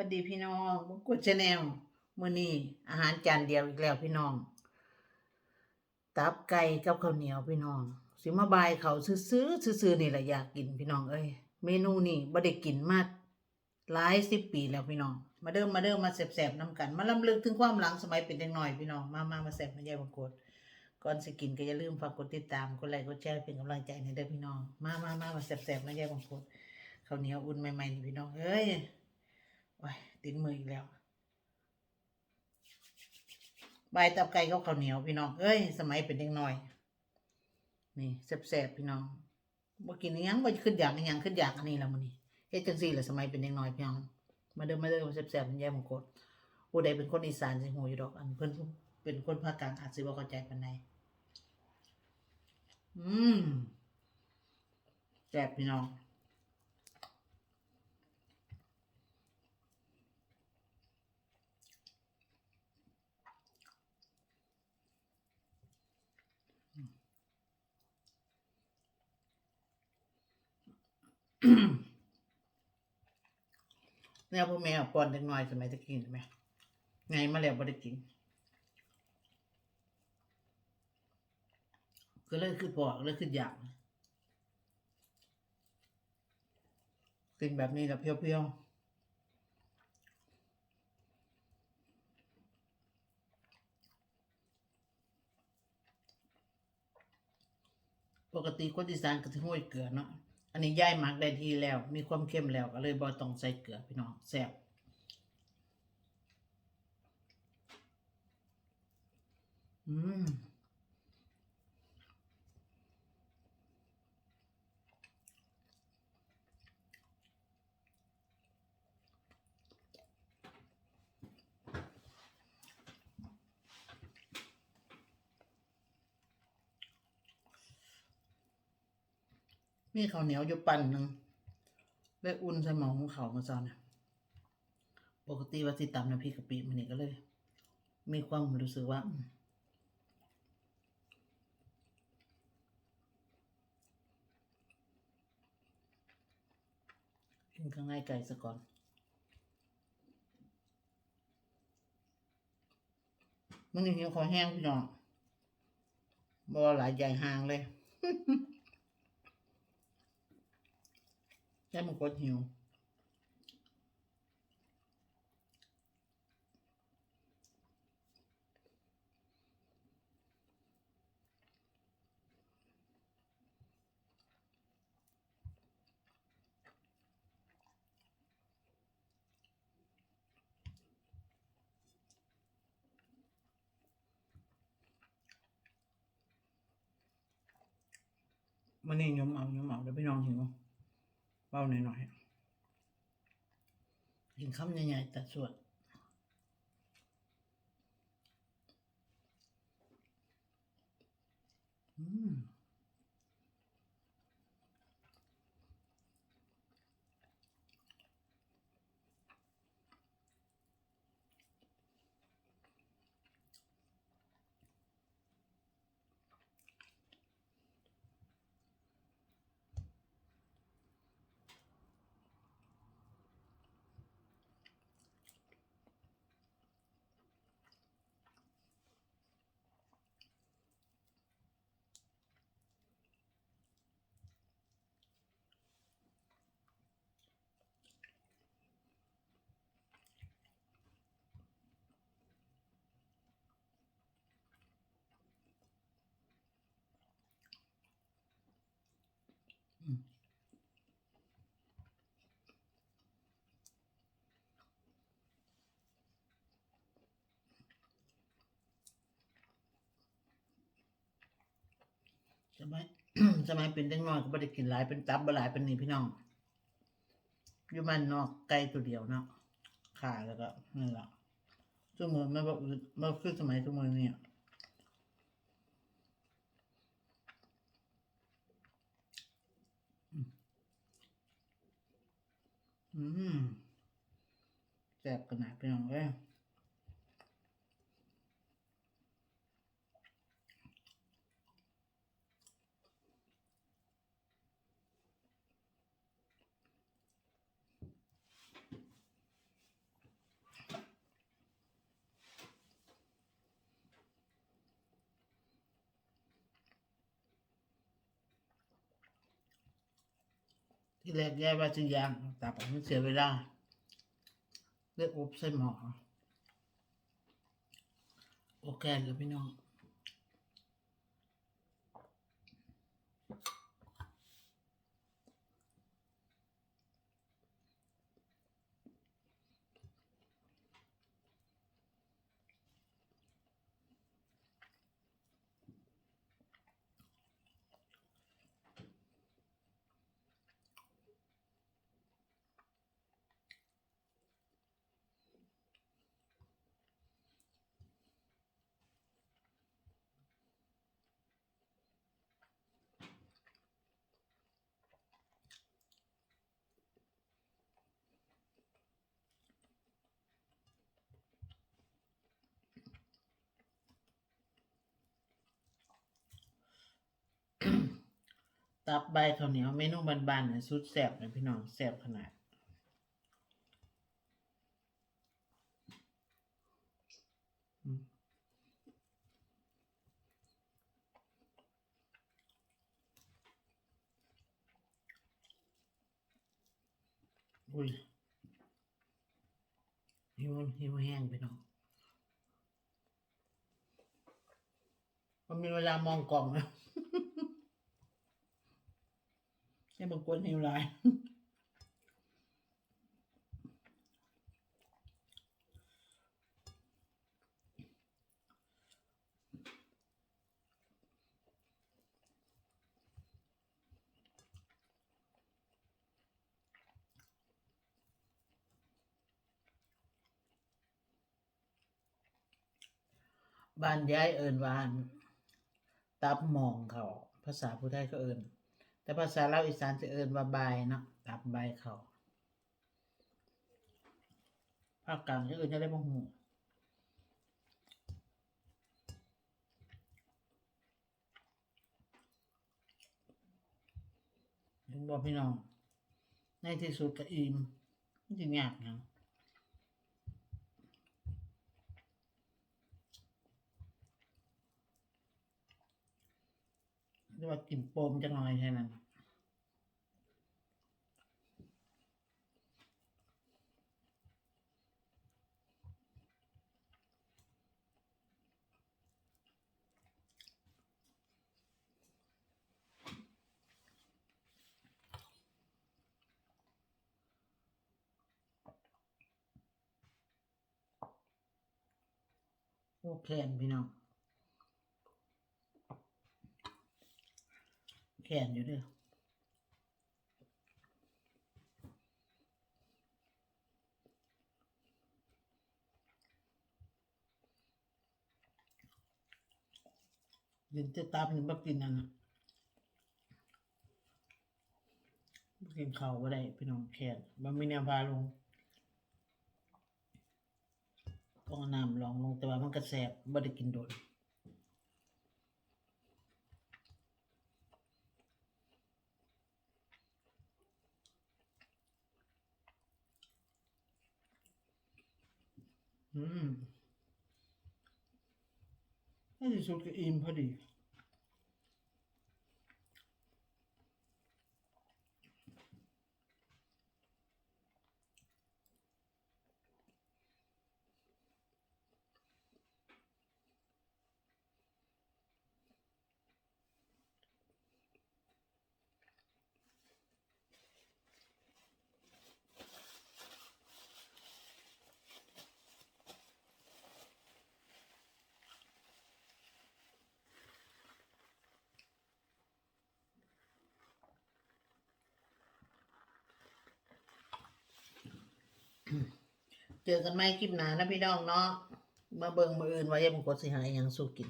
วัสดีพี่น้องบุกดชาแนลมื้อนี้อาหารจานเดียวอีกแล้วพี่น้อง ตับไก่กับข้าวเหนียวพี่น้อง สิมาบายเขาซื้อๆซื้อๆนี่แหละอยากกินพี่น้องเอ้ยเมนูนี่บ่ได้กินมาหลายสิบปีแล้วพี่น้อง มาเดิมมาเดิมมาแสบๆน้ำกัน มาลำลึกถึงความหลังสมัยเป็นเด็กหน้อยพี่น้อง มามามาแสบมาแย่บังกดก่อนสิกินก็อย่าลืมฝากกดติดตามกดไลค์กดแชร์เป็นกำลังใจให้เด้อพี่น้อง มามามามาแสบๆมาแย่บังกดข้าวเหนียวอุ่นใหม่ๆนี่พี่น้องเอ้ย ว้ายติดมืออีกแล้วใบตับไก่กับข้าวเหนียวพี่น้องเอ้ย สมัยเป็นเด็กน้อย นี่แซ่บๆพี่น้องบ่กินอิหยังบ่ขึ้นอยากอิหยังขึ้นอยากอันนี้ละมื้อนี้เฮ็ดจังซี่แหละสมัยเป็นเด็กน้อยพี่น้องมาเด้อมาเด้อแซ่บๆมันแย่มงกดผู้ใดเป็นคนอีสานสิฮู้อยู่ดอก อันเพิ่นเป็นคนภาคกลางอาจสิบ่เข้าใจปานใดอืมแซ่บพี่น้อง เนี่ยพวกแม่ป้อนเด็กน้อยสมัยตะกี้ใช่ไหมไงมาแล้วบ่ได้กินก็เลยคือพอกเลยคืออยากกินแบบนี้แล้วเพียวๆปกติคนอีสานก็สิห้อยเกลือเนาะ อันนี้ย่ายหมักได้ทีแล้ว มีความเข้มแล้วก็เลยบอต้องใส่เกลือพี่น้องแซ่บอืม มีข้าวเหนียวอยู่ปั่นหนึ่งได้อุ่นใส่หม้อหุงข้ามาซอนนะปกติว่าสิตำน้ำพริกกะปิมันนี่ก็เลย มีความรู้สึกว่ากินข้างในไก่ซะก่อนมันนี่หิวขอแห้งพี่น้องบ่หลายใหญ่ห่างเลย แค่มันกดหิวมันนี่ยมเอายมเอาเดี๋ยวพี่น้องหิว เอาหน่อยๆกินคำใหญ่ๆแต่ส่วนอืมส มัย สมัยเป็นเด็กน้อยก็ไม่ได้กินหลายเป็นตับบ่หลายเป็นนี่พี่น้องอยู่บ้านนอกไก่ตัวเดียวเนาะขาแล้วก็นั่นแหละชั่วโมงไม่บอกไม่คือสมัยชั่วโมงเนี่ยอืมแซ่บขนาดพี่น้องเอ้ย ที่แรกแย่ว่าจะย่างตับอะมันเสียเวลาเลยอบใส่หม้อโอเคแล้วพี่น้อง ตับใบข้าวเหนียวเมนูบานๆเนี่ยสุดแซบเลยพี่น้องแซบขนาดอุ้ยหิวหิวแห้งไปน้องมันมีเวลามองกล่องแล้ว ให้ บางคนหิวหลายบ้านย้ายเอินวาน ตับมองเขา ภาษาผู้ไทยก็เอิน แต่ภาษาลาอีสานจะเอินว่าบายเนาะตับใบเขาภาคกลางจะเอินจะได้บ่ฮู้ถึงบอกพี่น้อง ในที่สุดก็อิ่มมันจะยากหยั เรียกว่ากินโปมจังหน่อยแค่นั้นโอเคพี่น้อง แขนอยู่เด้วยยินจะตามยินบักกินนั่นนะบ่กินข้าวบ่ได้พี่น้องแขนบ่มีแนวพาลงต้องน้ำลองลงแต่ว่ามันก็แสบบ่ได้กินโดน อืมในที่สุดก็อิ่มพอดี เจอกันไหมคลิปหน้านะพี่น้องเนาะมาเบิงมืออื่นไว้ยังบ่กดสิหายหยังสู้กิน